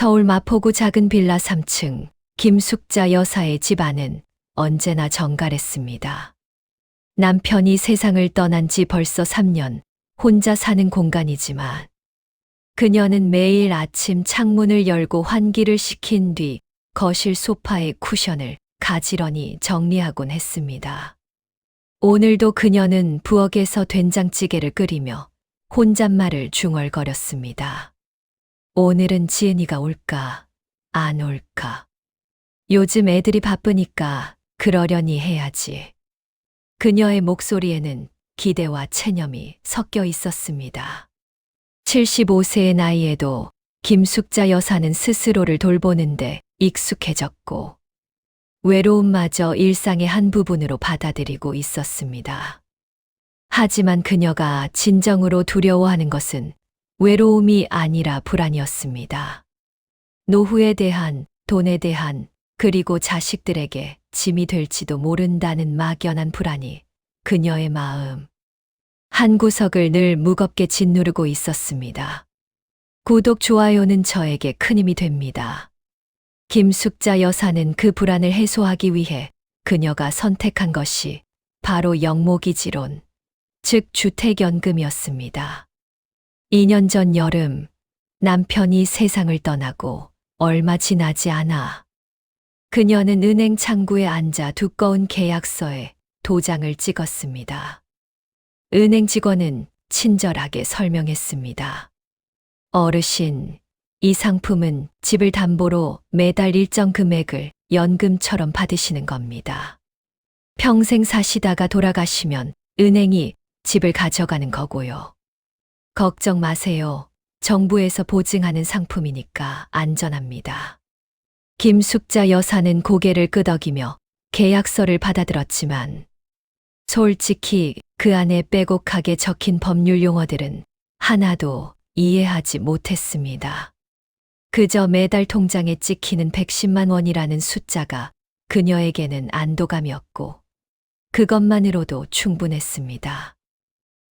서울 마포구 작은 빌라 3층 김숙자 여사의 집안은 언제나 정갈했습니다. 남편이 세상을 떠난 지 벌써 3년, 혼자 사는 공간이지만 그녀는 매일 아침 창문을 열고 환기를 시킨 뒤 거실 소파의 쿠션을 가지런히 정리하곤 했습니다. 오늘도 그녀는 부엌에서 된장찌개를 끓이며 혼잣말을 중얼거렸습니다. 오늘은 지은이가 올까, 안 올까. 요즘 애들이 바쁘니까 그러려니 해야지. 그녀의 목소리에는 기대와 체념이 섞여 있었습니다. 75세의 나이에도 김숙자 여사는 스스로를 돌보는데 익숙해졌고 외로움마저 일상의 한 부분으로 받아들이고 있었습니다. 하지만 그녀가 진정으로 두려워하는 것은 외로움이 아니라 불안이었습니다. 노후에 대한, 돈에 대한, 그리고 자식들에게 짐이 될지도 모른다는 막연한 불안이 그녀의 마음, 한 구석을 늘 무겁게 짓누르고 있었습니다. 구독, 좋아요는 저에게 큰 힘이 됩니다. 김숙자 여사는 그 불안을 해소하기 위해 그녀가 선택한 것이 바로 영모기지론, 즉 주택연금이었습니다. 2년 전 여름, 남편이 세상을 떠나고 얼마 지나지 않아 그녀는 은행 창구에 앉아 두꺼운 계약서에 도장을 찍었습니다. 은행 직원은 친절하게 설명했습니다. 어르신, 이 상품은 집을 담보로 매달 일정 금액을 연금처럼 받으시는 겁니다. 평생 사시다가 돌아가시면 은행이 집을 가져가는 거고요. 걱정 마세요. 정부에서 보증하는 상품이니까 안전합니다. 김숙자 여사는 고개를 끄덕이며 계약서를 받아들었지만 솔직히 그 안에 빼곡하게 적힌 법률 용어들은 하나도 이해하지 못했습니다. 그저 매달 통장에 찍히는 110만 원이라는 숫자가 그녀에게는 안도감이었고 그것만으로도 충분했습니다.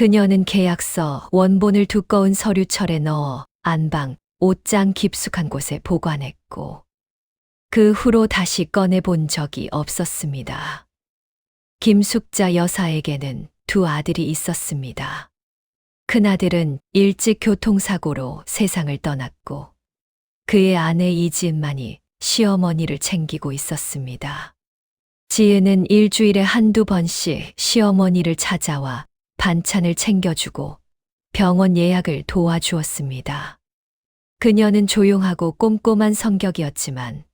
그녀는 계약서 원본을 두꺼운 서류철에 넣어 안방, 옷장 깊숙한 곳에 보관했고 그 후로 다시 꺼내 본 적이 없었습니다. 김숙자 여사에게는 두 아들이 있었습니다. 큰아들은 일찍 교통사고로 세상을 떠났고 그의 아내 이지은만이 시어머니를 챙기고 있었습니다. 지은은 일주일에 한두 번씩 시어머니를 찾아와 반찬을 챙겨주고 병원 예약을 도와주었습니다. 그녀는 조용하고 꼼꼼한 성격이었지만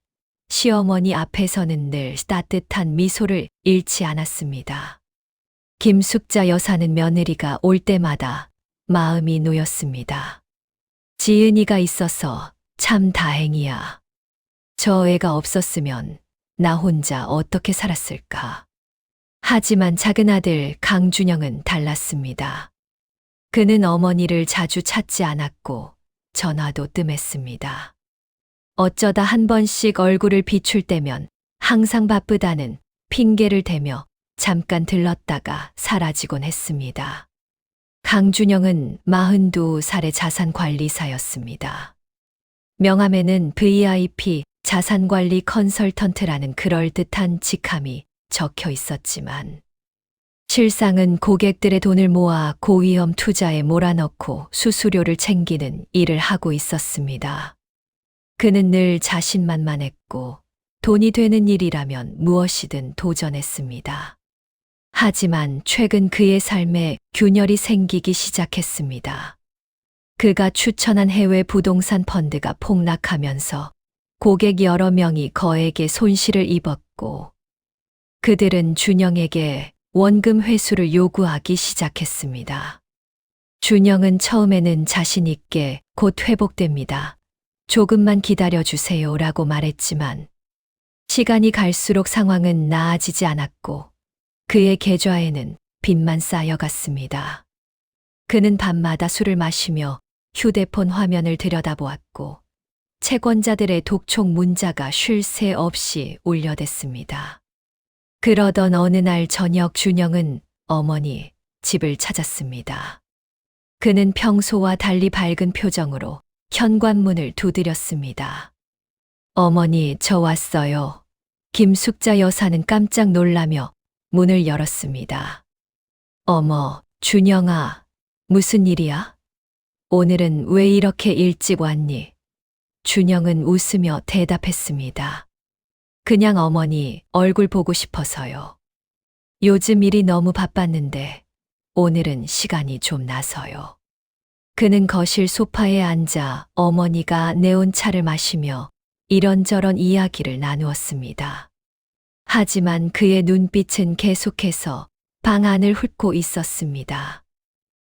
시어머니 앞에서는 늘 따뜻한 미소를 잃지 않았습니다. 김숙자 여사는 며느리가 올 때마다 마음이 놓였습니다. 지은이가 있어서 참 다행이야. 저 애가 없었으면 나 혼자 어떻게 살았을까. 하지만 작은 아들 강준영은 달랐습니다. 그는 어머니를 자주 찾지 않았고 전화도 뜸했습니다. 어쩌다 한 번씩 얼굴을 비출 때면 항상 바쁘다는 핑계를 대며 잠깐 들렀다가 사라지곤 했습니다. 강준영은 42살의 자산관리사였습니다. 명함에는 VIP 자산관리 컨설턴트라는 그럴듯한 직함이 적혀 있었지만 실상은 고객들의 돈을 모아 고위험 투자에 몰아넣고 수수료를 챙기는 일을 하고 있었습니다. 그는 늘 자신만만했고 돈이 되는 일이라면 무엇이든 도전했습니다. 하지만 최근 그의 삶에 균열이 생기기 시작했습니다. 그가 추천한 해외 부동산 펀드가 폭락하면서 고객 여러 명이 거액의 손실을 입었고 그들은 준영에게 원금 회수를 요구하기 시작했습니다. 준영은 처음에는 자신 있게 곧 회복됩니다. 조금만 기다려 주세요 라고 말했지만 시간이 갈수록 상황은 나아지지 않았고 그의 계좌에는 빚만 쌓여갔습니다. 그는 밤마다 술을 마시며 휴대폰 화면을 들여다보았고 채권자들의 독촉 문자가 쉴 새 없이 울려댔습니다. 그러던 어느 날 저녁 준영은 어머니 집을 찾았습니다. 그는 평소와 달리 밝은 표정으로 현관문을 두드렸습니다. 어머니, 저 왔어요. 김숙자 여사는 깜짝 놀라며 문을 열었습니다. 어머, 준영아, 무슨 일이야? 오늘은 왜 이렇게 일찍 왔니? 준영은 웃으며 대답했습니다. 그냥 어머니 얼굴 보고 싶어서요. 요즘 일이 너무 바빴는데 오늘은 시간이 좀 나서요. 그는 거실 소파에 앉아 어머니가 내온 차를 마시며 이런저런 이야기를 나누었습니다. 하지만 그의 눈빛은 계속해서 방 안을 훑고 있었습니다.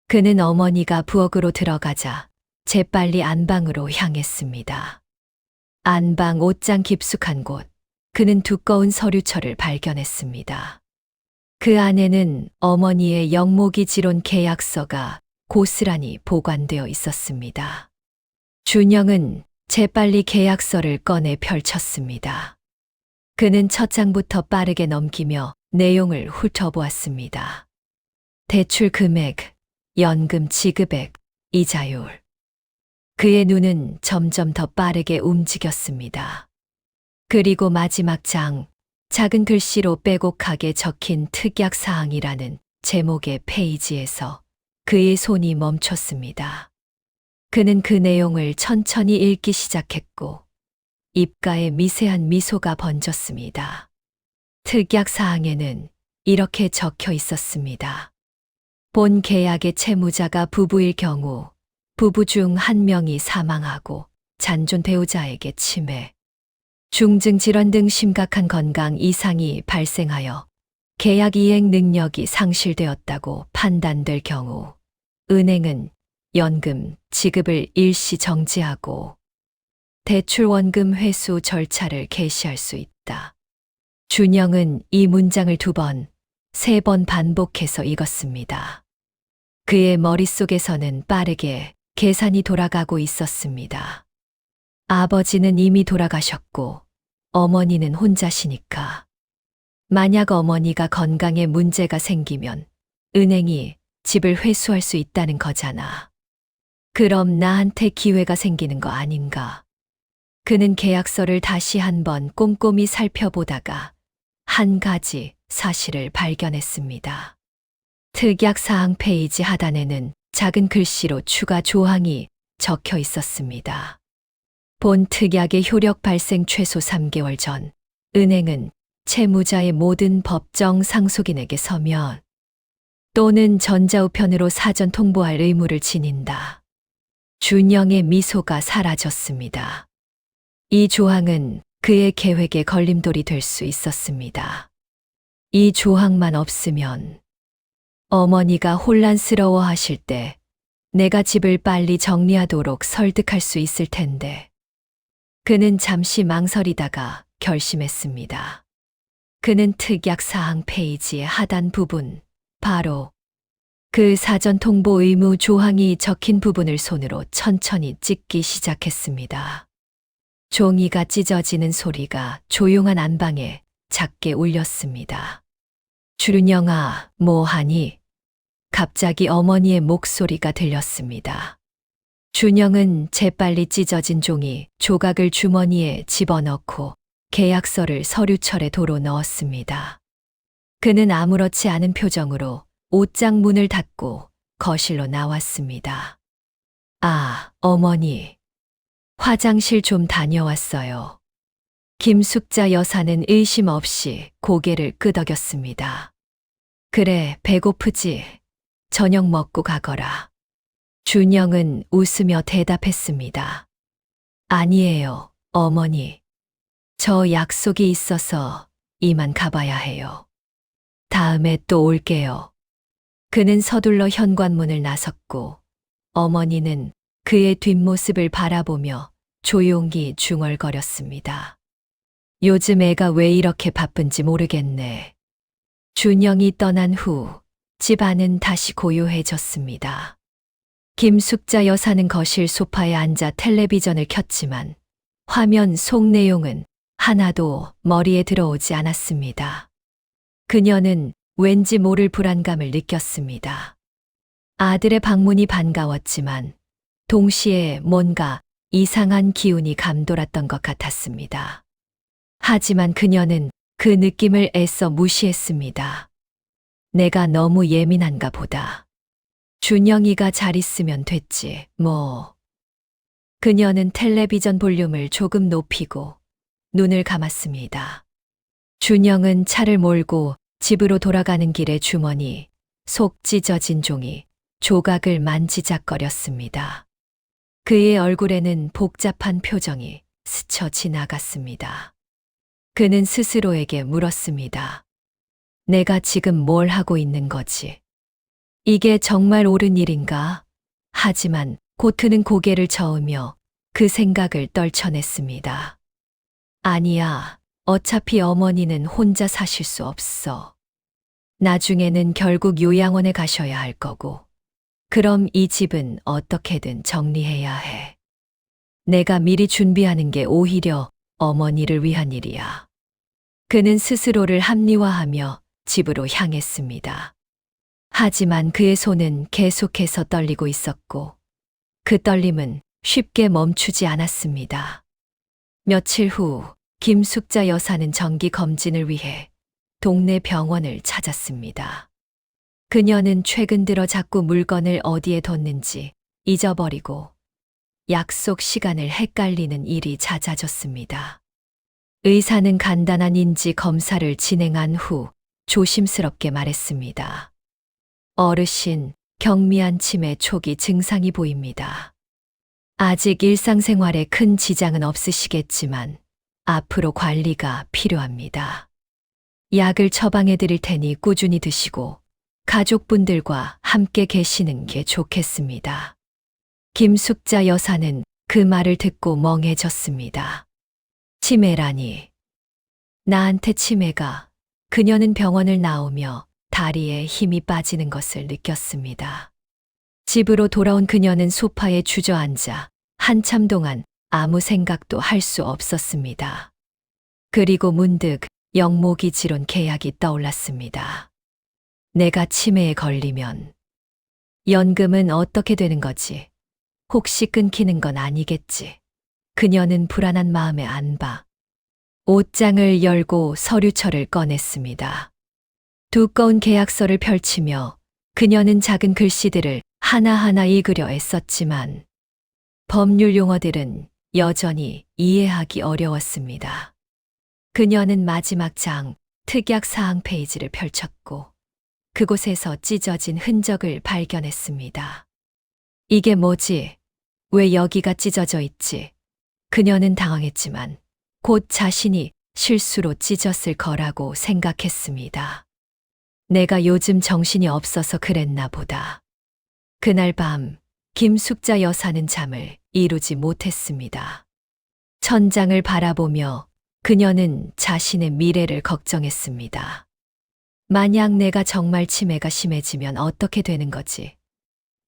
그는 어머니가 부엌으로 들어가자 재빨리 안방으로 향했습니다. 안방 옷장 깊숙한 곳, 그는 두꺼운 서류철을 발견했습니다. 그 안에는 어머니의 영목이 지론 계약서가 고스란히 보관되어 있었습니다. 준영은 재빨리 계약서를 꺼내 펼쳤습니다. 그는 첫 장부터 빠르게 넘기며 내용을 훑어보았습니다. 대출 금액, 연금 지급액, 이자율. 그의 눈은 점점 더 빠르게 움직였습니다. 그리고 마지막 장, 작은 글씨로 빼곡하게 적힌 특약 사항이라는 제목의 페이지에서 그의 손이 멈췄습니다. 그는 그 내용을 천천히 읽기 시작했고, 입가에 미세한 미소가 번졌습니다. 특약 사항에는 이렇게 적혀 있었습니다. 본 계약의 채무자가 부부일 경우 부부 중 한 명이 사망하고 잔존 배우자에게 치매, 중증 질환 등 심각한 건강 이상이 발생하여 계약 이행 능력이 상실되었다고 판단될 경우 은행은 연금 지급을 일시 정지하고 대출 원금 회수 절차를 개시할 수 있다. 준영은 이 문장을 두 번, 세 번 반복해서 읽었습니다. 그의 머릿속에서는 빠르게 계산이 돌아가고 있었습니다. 아버지는 이미 돌아가셨고, 어머니는 혼자시니까. 만약 어머니가 건강에 문제가 생기면 은행이 집을 회수할 수 있다는 거잖아. 그럼 나한테 기회가 생기는 거 아닌가? 그는 계약서를 다시 한번 꼼꼼히 살펴보다가 한 가지 사실을 발견했습니다. 특약 사항 페이지 하단에는 작은 글씨로 추가 조항이 적혀 있었습니다. 본 특약의 효력 발생 최소 3개월 전, 은행은 채무자의 모든 법정 상속인에게 서면 또는 전자우편으로 사전 통보할 의무를 지닌다. 준영의 미소가 사라졌습니다. 이 조항은 그의 계획의 걸림돌이 될 수 있었습니다. 이 조항만 없으면 어머니가 혼란스러워 하실 때 내가 집을 빨리 정리하도록 설득할 수 있을 텐데. 그는 잠시 망설이다가 결심했습니다. 그는 특약 사항 페이지의 하단 부분, 바로 그 사전 통보 의무 조항이 적힌 부분을 손으로 천천히 찍기 시작했습니다. 종이가 찢어지는 소리가 조용한 안방에 작게 울렸습니다. 주륜영아, 뭐하니? 갑자기 어머니의 목소리가 들렸습니다. 준영은 재빨리 찢어진 종이 조각을 주머니에 집어넣고 계약서를 서류철에 도로 넣었습니다. 그는 아무렇지 않은 표정으로 옷장 문을 닫고 거실로 나왔습니다. 아, 어머니. 화장실 좀 다녀왔어요. 김숙자 여사는 의심 없이 고개를 끄덕였습니다. 그래, 배고프지? 저녁 먹고 가거라. 준영은 웃으며 대답했습니다. 아니에요, 어머니. 저 약속이 있어서 이만 가봐야 해요. 다음에 또 올게요. 그는 서둘러 현관문을 나섰고 어머니는 그의 뒷모습을 바라보며 조용히 중얼거렸습니다. 요즘 애가 왜 이렇게 바쁜지 모르겠네. 준영이 떠난 후 집안은 다시 고요해졌습니다. 김숙자 여사는 거실 소파에 앉아 텔레비전을 켰지만 화면 속 내용은 하나도 머리에 들어오지 않았습니다. 그녀는 왠지 모를 불안감을 느꼈습니다. 아들의 방문이 반가웠지만 동시에 뭔가 이상한 기운이 감돌았던 것 같았습니다. 하지만 그녀는 그 느낌을 애써 무시했습니다. 내가 너무 예민한가 보다. 준영이가 잘 있으면 됐지, 뭐. 그녀는 텔레비전 볼륨을 조금 높이고 눈을 감았습니다. 준영은 차를 몰고 집으로 돌아가는 길에 주머니, 속 찢어진 종이, 조각을 만지작거렸습니다. 그의 얼굴에는 복잡한 표정이 스쳐 지나갔습니다. 그는 스스로에게 물었습니다. 내가 지금 뭘 하고 있는 거지? 이게 정말 옳은 일인가? 하지만 곧 그는 고개를 저으며 그 생각을 떨쳐냈습니다. 아니야. 어차피 어머니는 혼자 사실 수 없어. 나중에는 결국 요양원에 가셔야 할 거고. 그럼 이 집은 어떻게든 정리해야 해. 내가 미리 준비하는 게 오히려 어머니를 위한 일이야. 그는 스스로를 합리화하며 집으로 향했습니다. 하지만 그의 손은 계속해서 떨리고 있었고, 그 떨림은 쉽게 멈추지 않았습니다. 며칠 후, 김숙자 여사는 정기 검진을 위해 동네 병원을 찾았습니다. 그녀는 최근 들어 자꾸 물건을 어디에 뒀는지 잊어버리고 약속 시간을 헷갈리는 일이 잦아졌습니다. 의사는 간단한 인지 검사를 진행한 후 조심스럽게 말했습니다. 어르신, 경미한 치매 초기 증상이 보입니다. 아직 일상생활에 큰 지장은 없으시겠지만 앞으로 관리가 필요합니다. 약을 처방해 드릴 테니 꾸준히 드시고 가족분들과 함께 계시는 게 좋겠습니다. 김숙자 여사는 그 말을 듣고 멍해졌습니다. 치매라니. 나한테 치매가 그녀는 병원을 나오며 다리에 힘이 빠지는 것을 느꼈습니다. 집으로 돌아온 그녀는 소파에 주저앉아 한참 동안 아무 생각도 할 수 없었습니다. 그리고 문득 영모기 지론 계약이 떠올랐습니다. 내가 치매에 걸리면 연금은 어떻게 되는 거지? 혹시 끊기는 건 아니겠지? 그녀는 불안한 마음에 안봐. 옷장을 열고 서류철을 꺼냈습니다. 두꺼운 계약서를 펼치며 그녀는 작은 글씨들을 하나하나 읽으려 애썼지만 법률 용어들은 여전히 이해하기 어려웠습니다. 그녀는 마지막 장 특약 사항 페이지를 펼쳤고 그곳에서 찢어진 흔적을 발견했습니다. 이게 뭐지? 왜 여기가 찢어져 있지? 그녀는 당황했지만 곧 자신이 실수로 찢었을 거라고 생각했습니다. 내가 요즘 정신이 없어서 그랬나 보다. 그날 밤 김숙자 여사는 잠을 이루지 못했습니다. 천장을 바라보며 그녀는 자신의 미래를 걱정했습니다. 만약 내가 정말 치매가 심해지면 어떻게 되는 거지?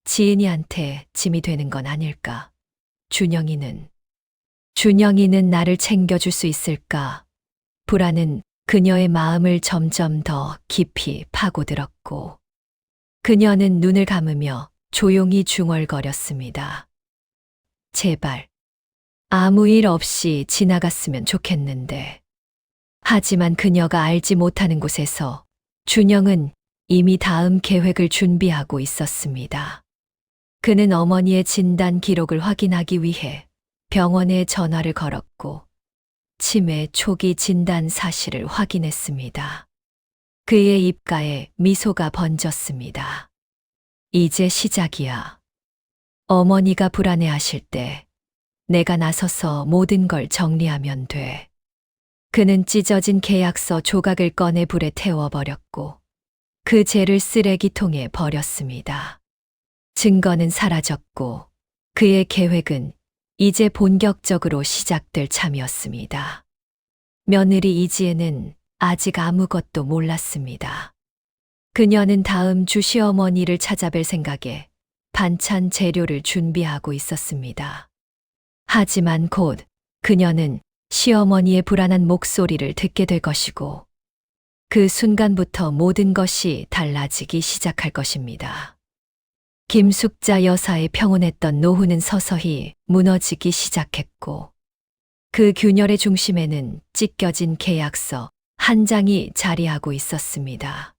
지은이한테 짐이 되는 건 아닐까? 준영이는 준영이는 나를 챙겨줄 수 있을까? 불안은 그녀의 마음을 점점 더 깊이 파고들었고, 그녀는 눈을 감으며 조용히 중얼거렸습니다. 제발, 아무 일 없이 지나갔으면 좋겠는데. 하지만 그녀가 알지 못하는 곳에서 준영은 이미 다음 계획을 준비하고 있었습니다. 그는 어머니의 진단 기록을 확인하기 위해 병원에 전화를 걸었고 치매 초기 진단 사실을 확인했습니다. 그의 입가에 미소가 번졌습니다. 이제 시작이야. 어머니가 불안해하실 때 내가 나서서 모든 걸 정리하면 돼. 그는 찢어진 계약서 조각을 꺼내 불에 태워버렸고 그 죄를 쓰레기통에 버렸습니다. 증거는 사라졌고 그의 계획은 이제 본격적으로 시작될 참이었습니다. 며느리 이지혜는 아직 아무것도 몰랐습니다. 그녀는 다음 주 시어머니를 찾아뵐 생각에 반찬 재료를 준비하고 있었습니다. 하지만 곧 그녀는 시어머니의 불안한 목소리를 듣게 될 것이고 그 순간부터 모든 것이 달라지기 시작할 것입니다. 김숙자 여사의 평온했던 노후는 서서히 무너지기 시작했고, 그 균열의 중심에는 찢겨진 계약서 한 장이 자리하고 있었습니다.